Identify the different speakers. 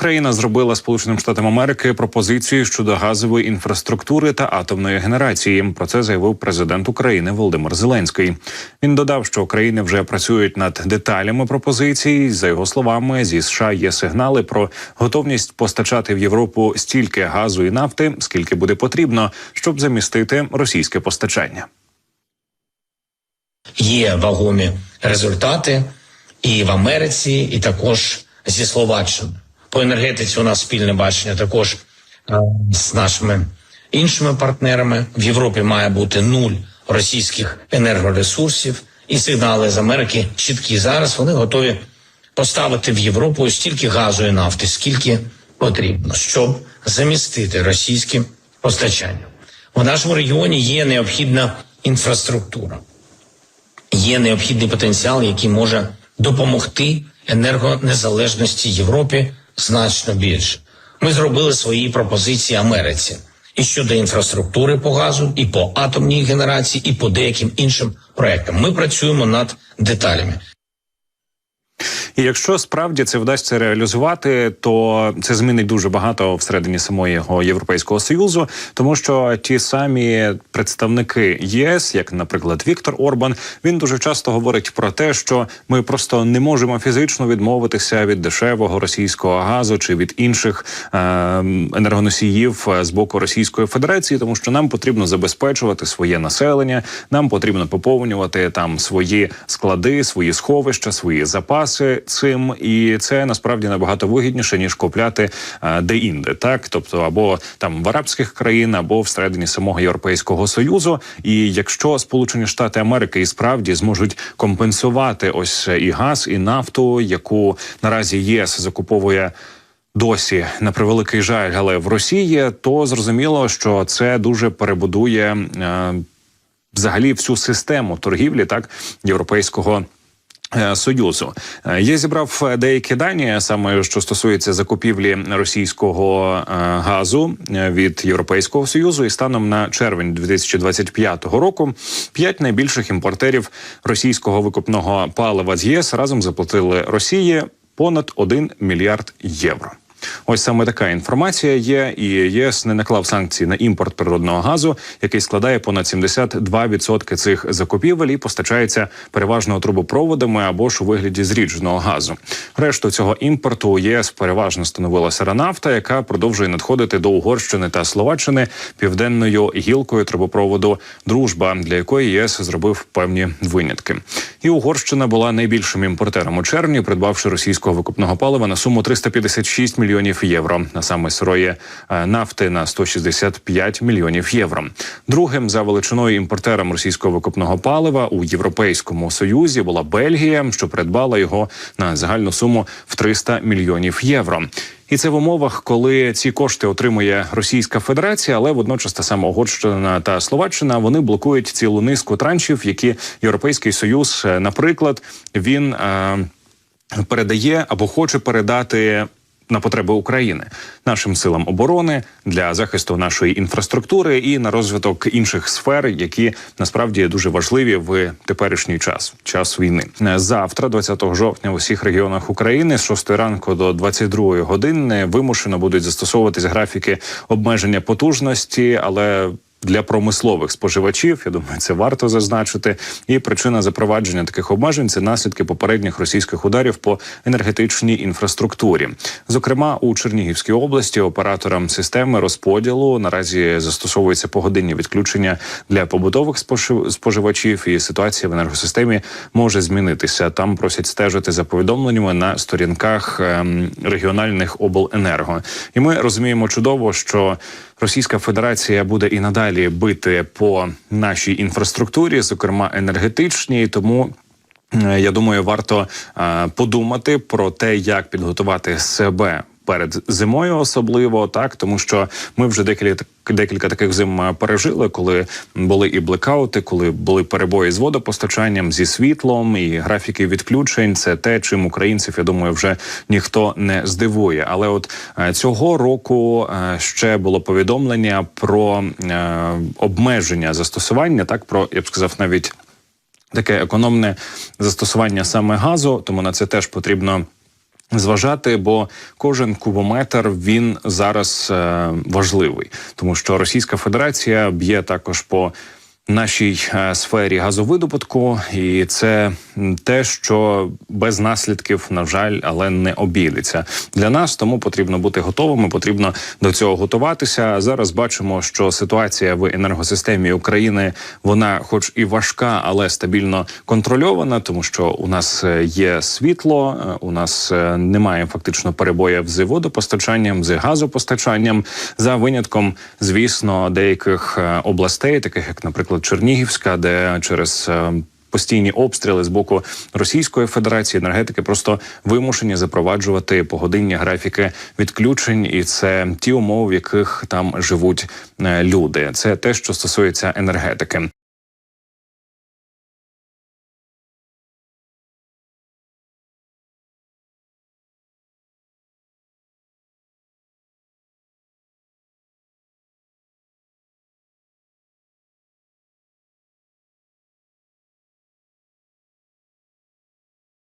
Speaker 1: Україна зробила Сполученим Штатам Америки пропозицію щодо газової інфраструктури та атомної генерації. Про це заявив президент України Володимир Зеленський. Він додав, що країни вже працюють над деталями пропозицій. За його словами, зі США є сигнали про готовність постачати в Європу стільки газу і нафти, скільки буде потрібно, щоб замістити російське постачання.
Speaker 2: Є вагомі результати і в Америці, і також зі Словаччини. По енергетиці у нас спільне бачення також е, з нашими іншими партнерами. В Європі має бути нуль російських енергоресурсів, і сигнали з Америки чіткі. Зараз вони готові поставити в Європу стільки газу і нафти, скільки потрібно, щоб замістити російське постачання. В нашому регіоні є необхідна інфраструктура є необхідний потенціал, який може допомогти енергонезалежності Європі значно більше. Ми зробили свої пропозиції Америці і щодо інфраструктури по газу, і по атомній генерації, і по деяким іншим проектам. Ми працюємо над деталями.
Speaker 1: І якщо справді це вдасться реалізувати, то це змінить дуже багато всередині самого європейського союзу, тому що ті самі представники ЄС, як, наприклад, Віктор Орбан, він дуже часто говорить про те, що ми просто не можемо фізично відмовитися від дешевого російського газу чи від інших е енергоносіїв з боку Російської Федерації, тому що нам потрібно забезпечувати своє населення, нам потрібно поповнювати там свої склади, свої сховища, свої запаси цим, і це насправді набагато вигідніше ніж купляти е, де-інде, так тобто або там в арабських країн, або всередині самого європейського союзу. І якщо Сполучені Штати Америки і справді зможуть компенсувати ось і газ, і нафту, яку наразі ЄС закуповує. Досі на превеликий жаль, але в Росії то зрозуміло, що це дуже перебудує е, взагалі всю систему торгівлі так європейського. Е, Союзу я зібрав деякі дані, саме що стосується закупівлі російського е, газу е, від Європейського союзу, і станом на червень 2025 року п'ять найбільших імпортерів російського викупного палива з ЄС разом заплатили Росії понад 1 мільярд євро. Ось саме така інформація є, і ЄС не наклав санкції на імпорт природного газу, який складає понад 72% цих закупівель і постачається переважно трубопроводами або ж у вигляді зрідженого газу. Решту цього імпорту ЄС переважно становила сиронафта, яка продовжує надходити до Угорщини та Словаччини південною гілкою трубопроводу Дружба, для якої ЄС зробив певні винятки. І Угорщина була найбільшим імпортером у червні, придбавши російського викупного палива на суму 356 мільйонів мільйонів євро. А саме сирої е, нафти на 165 мільйонів євро. Другим за величиною імпортером російського викопного палива у Європейському Союзі була Бельгія, що придбала його на загальну суму в 300 мільйонів євро. І це в умовах, коли ці кошти отримує Російська Федерація, але водночас та сама Угорщина та Словаччина вони блокують цілу низку траншів, які європейський союз, е, наприклад, він е, передає або хоче передати на потреби України, нашим силам оборони для захисту нашої інфраструктури і на розвиток інших сфер, які насправді дуже важливі в теперішній час час війни. Завтра, 20 жовтня, в усіх регіонах України з 6 ранку до 22 години вимушено будуть застосовуватись графіки обмеження потужності, але для промислових споживачів. Я думаю, це варто зазначити. І причина запровадження таких обмежень це наслідки попередніх російських ударів по енергетичній інфраструктурі. Зокрема, у Чернігівській області операторам системи розподілу наразі застосовується погодинні відключення для побутових споживачів, і ситуація в енергосистемі може змінитися. Там просять стежити за повідомленнями на сторінках ем, регіональних обленерго. І ми розуміємо чудово, що Російська Федерація буде і надалі бити по нашій інфраструктурі, зокрема енергетичній, тому. Е, я думаю, варто е, подумати про те, як підготувати себе перед зимою, особливо так, тому що ми вже декілька декілька таких зим е, пережили, коли були і блекаути, коли були перебої з водопостачанням зі світлом і графіки відключень. Це те, чим українців я думаю, вже ніхто не здивує. Але от е, цього року е, ще було повідомлення про обмеження застосування, так про я б сказав, навіть таке економне застосування саме газу, тому на це теж потрібно зважати, бо кожен кубометр він зараз е, важливий, тому що Російська Федерація б'є також по нашій е, сфері газовидобутку, і це те, що без наслідків, на жаль, але не обійдеться для нас. Тому потрібно бути готовими. Потрібно до цього готуватися. Зараз бачимо, що ситуація в енергосистемі України вона, хоч і важка, але стабільно контрольована, тому що у нас е, є світло, е, у нас немає фактично перебоїв з водопостачанням, з газопостачанням, за винятком, звісно, деяких областей, таких як, наприклад, Чернігівська, де через е, Постійні обстріли з боку Російської Федерації енергетики просто вимушені запроваджувати погодинні графіки відключень, і це ті умови, в яких там живуть е, люди. Це те, що стосується енергетики.